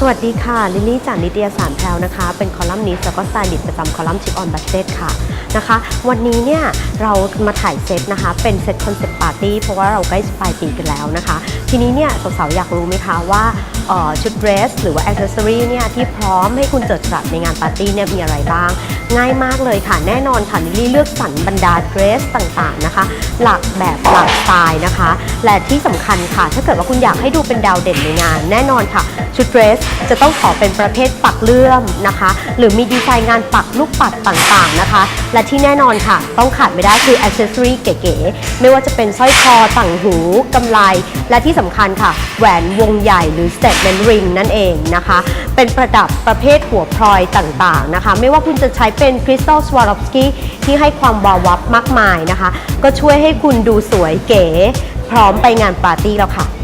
สวัสดีค่ะ ลิลลี่จากนิตยสารแพรวนะคะ เป็นคอลัมนิสต์แล้วก็สไตลิสต์ประจำคอลัมน์ชิปออนบัตเจ็ตค่ะนะคะ วันนี้เนี่ยเรามาถ่ายเซตนะคะ เป็นเซตคอนเซ็ปต์ปาร์ตี้เพราะว่าเราใกล้จะปลายปีกันแล้วนะคะ ทีนี้เนี่ยสาวๆอยากรู้ไหมคะว่าชุดเดรส หรือว่าอ c เซสซอรีเนี่ยที่พร้อมให้คุณเจิดจรัสในงานปาร์ตี้เนี่ยมีอะไรบ้าง ง่ายมากเลยค่ะ แน่นอนค่ะลิลลี่เลือกสรรบรรดาเดรสต่างๆนะคะ หลักแบบหลักสไตล์นะคะ และที่สำคัญค่ะ ถ้าเกิดว่าคุณอยากให้ดูเป็นดาวเด่นในงาน แน่นอนค่ะ ชุดเดรสจะต้องขอเป็นประเภทปักเลื่อมนะคะ หรือมีดีไซน์งานปักลูกปัดต่างๆนะคะ และที่แน่นอนค่ะ ต้องขาดไม่ได้คืออ c เซสซอรีเก๋ๆ ไม่ว่าจะเป็นสร้อยคอต่างหูกำไล และที่สำคัญค่ะ แหวนวงใหญ่หรือ statement ring นั่นเองนะคะ เป็นประดับประเภทหัวพลอยต่างๆนะคะ ไม่ว่าคุณจะใช้เป็นคริสตัลสวา r อฟสกี้ที่ให้ความวาววับมากมายนะคะ ก็ช่วยให้คุณดูสวยเก๋ พร้อมไปงานปาร์ตี้แล้วค่ะ